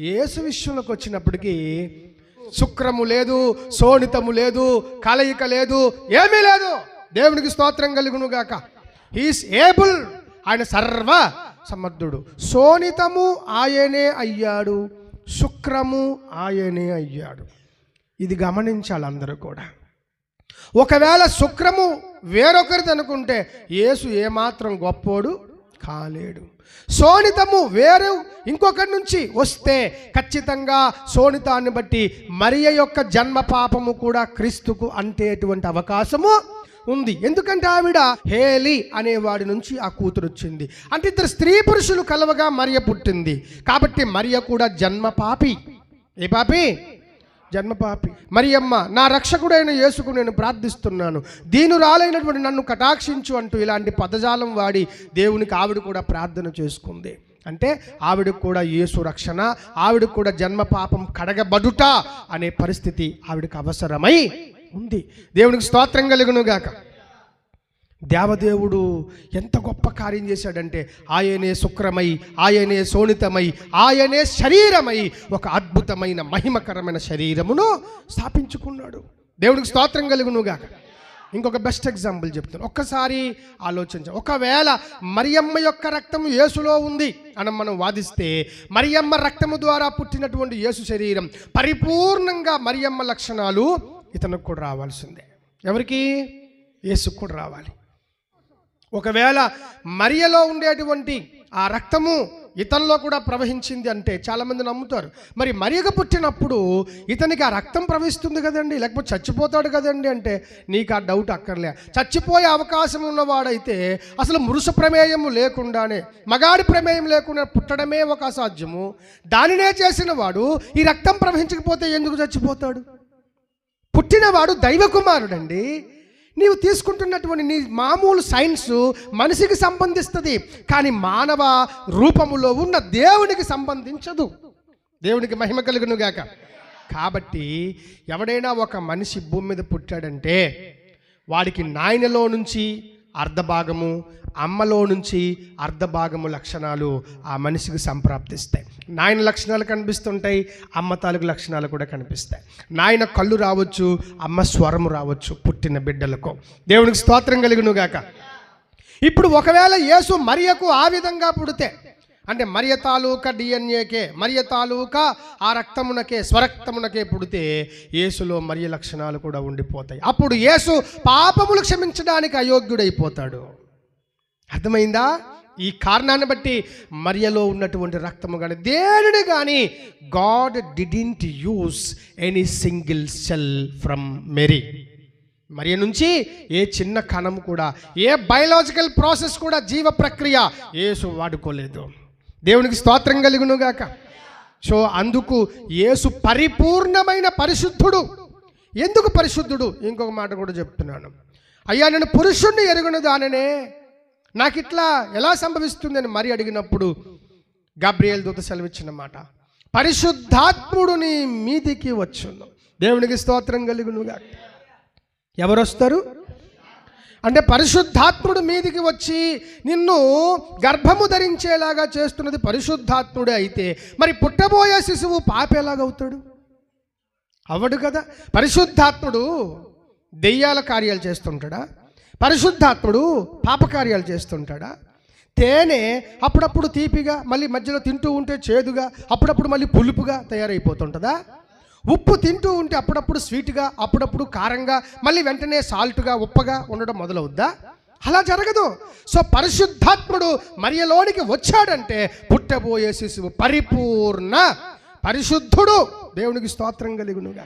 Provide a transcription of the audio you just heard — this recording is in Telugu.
యేసు విషయంలోకి వచ్చినప్పటికీ శుక్రము లేదు శోణితము లేదు కలయిక లేదు ఏమీ లేదు. దేవునికి స్తోత్రం కలుగును గాక హీస్ ఏబుల్ ఆయన సర్వ సమర్థుడు. శోణితము ఆయనే అయ్యాడు శుక్రము ఆయనే అయ్యాడు. ఇది గమనించాలి అందరూ కూడా. ఒకవేళ శుక్రము వేరొకరిది అనుకుంటే యేసు ఏమాత్రం గొప్పోడు కాలేడు. సోనితము వేరే ఇంకొకటి నుంచి వస్తే ఖచ్చితంగా సోనితాన్ని బట్టి మరియ యొక్క జన్మ పాపము కూడా క్రీస్తుకు అంటేటువంటి అవకాశము ఉంది. ఎందుకంటే ఆవిడ హేలి అనేవాడి నుంచి ఆ కూతురు వచ్చింది. అంటే ఇద్దరు స్త్రీ పురుషులు కలవగా మరియ పుట్టింది. కాబట్టి మరియ కూడా జన్మ పాపి. ఏ పాపి? జన్మపాపి మరియమ్మ నా రక్షకుడైన యేసుకు నేను ప్రార్థిస్తున్నాను. దీనురాలైనటువంటి నన్ను కటాక్షించు అంటూ ఇలాంటి పదజాలం వాడి దేవునికి ఆవిడ కూడా ప్రార్థన చేసుకుంది. అంటే ఆవిడకు కూడా యేసు రక్షణ ఆవిడకు కూడా జన్మ పాపం కడగబడుట అనే పరిస్థితి ఆవిడకు అవసరమై ఉంది. దేవునికి స్తోత్రం కలుగునుగాక గాక. దేవదేవుడు ఎంత గొప్ప కార్యం చేశాడంటే ఆయనే శుక్రమై ఆయనే శోణితమై ఆయనే శరీరమై ఒక అద్భుతమైన మహిమకరమైన శరీరమును స్థాపించుకున్నాడు. దేవుడికి స్తోత్రం కలుగునుగాక ఇంకొక బెస్ట్ ఎగ్జాంపుల్ చెప్తాను. ఒక్కసారి ఆలోచించ. ఒకవేళ మరియమ్మ యొక్క రక్తము యేసులో ఉంది అని మనం వాదిస్తే మరియమ్మ రక్తము ద్వారా పుట్టినటువంటి యేసు శరీరం పరిపూర్ణంగా మరియమ్మ లక్షణాలు ఇతనికి కూడా రావాల్సిందే. ఎవరికి? యేసుకు కూడా రావాలి. ఒకవేళ మరియలో ఉండేటువంటి ఆ రక్తము ఇతనిలో కూడా ప్రవహించింది అంటే చాలామంది నమ్ముతారు. మరి మరియకు పుట్టినప్పుడు ఇతనికి ఆ రక్తం ప్రవహిస్తుంది కదండి లేకపోతే చచ్చిపోతాడు కదండి అంటే నీకు ఆ డౌట్ అక్కర్లే. చచ్చిపోయే అవకాశం ఉన్నవాడైతే అసలు మురుస ప్రమేయము లేకుండానే మగాడి ప్రమేయం లేకుండా పుట్టడమే ఒక అసాధ్యము. దానినే చేసిన వాడు ఈ రక్తం ప్రవహించకపోతే ఎందుకు చచ్చిపోతాడు? పుట్టినవాడు దైవకుమారుడండి. నీవు తీసుకుంటున్నటువంటి నీ మామూలు సైన్స్ మనిషికి సంబంధిస్తుంది కానీ మానవ రూపములో ఉన్న దేవునికి సంబంధించదు. దేవునికి మహిమ కలుగునుగాక కాబట్టి ఎవడైనా ఒక మనిషి భూమి మీద పుట్టాడంటే వాడికి నాయనలో నుంచి అర్ధభాగము అమ్మలో నుంచి అర్ధభాగము లక్షణాలు ఆ మనిషికి సంప్రాప్తిస్తాయి. నాయన లక్షణాలు కనిపిస్తుంటాయి అమ్మ తాలూకు లక్షణాలు కూడా కనిపిస్తాయి. నాయన కళ్ళు రావచ్చు అమ్మ స్వరము రావచ్చు పుట్టిన బిడ్డలకు. దేవునికి స్తోత్రం కలిగినగాక ఇప్పుడు ఒకవేళ యేసు మరియకు ఆ విధంగా పుడితే అంటే మరియ తాలూకా డిఎన్ఏకే మరియ తాలూకా ఆ రక్తమునకే స్వరక్తమునకే పుడితే యేసులో మరియ లక్షణాలు కూడా ఉండిపోతాయి. అప్పుడు యేసు పాపములు క్షమించడానికి అయోగ్యుడైపోతాడు. అర్థమైందా? ఈ కారణాన్ని బట్టి మరియలో ఉన్నటువంటి రక్తము కానీ దేనిని కానీ God didn't use any single cell from Mary మరి నుంచి ఏ చిన్న కణం కూడా ఏ బయలాజికల్ ప్రాసెస్ కూడా జీవ ప్రక్రియ యేసు వాడుకోలేదు. దేవునికి స్తోత్రం కలుగును గాక సో అందుకు యేసు పరిపూర్ణమైన పరిశుద్ధుడు. ఎందుకు పరిశుద్ధుడు? ఇంకొక మాట కూడా చెప్తున్నాను. అయ్యా నేను పురుషుణ్ణి ఎరుగున దాననే. నాకు ఇట్లా ఎలా సంభవిస్తుందని మరి అడిగినప్పుడు గబ్రియల్ దూత సెలవిచ్చిన మాట. పరిశుద్ధాత్ముడు నీ మీదికి వచ్చును. దేవునికి స్తోత్రం కలుగునుగా ఎవరొస్తారు? అంటే పరిశుద్ధాత్ముడు మీదికి వచ్చి నిన్ను గర్భము ధరించేలాగా చేస్తున్నది పరిశుద్ధాత్ముడే అయితే మరి పుట్టబోయే శిశువు పాపేలాగవుతాడు అవ్వడు కదా. పరిశుద్ధాత్ముడు దెయ్యాల కార్యాలు చేస్తుంటాడా? పరిశుద్ధాత్ముడు పాపకార్యాలు చేస్తుంటాడా? తేనె అప్పుడప్పుడు తీపిగా మళ్ళీ మధ్యలో తింటూ ఉంటే చేదుగా అప్పుడప్పుడు మళ్ళీ పులుపుగా తయారైపోతుంటుందా? ఉప్పు తింటూ ఉంటే అప్పుడప్పుడు స్వీట్గా అప్పుడప్పుడు కారంగా మళ్ళీ వెంటనే సాల్ట్గా ఉప్పగా ఉండడం మొదలవుద్దా? అలా జరగదు. సో పరిశుద్ధాత్ముడు మరియలోనికి వచ్చాడంటే పుట్టబోయే శిశువు పరిపూర్ణ పరిశుద్ధుడు. దేవునికి స్తోత్రం కలిగునుగా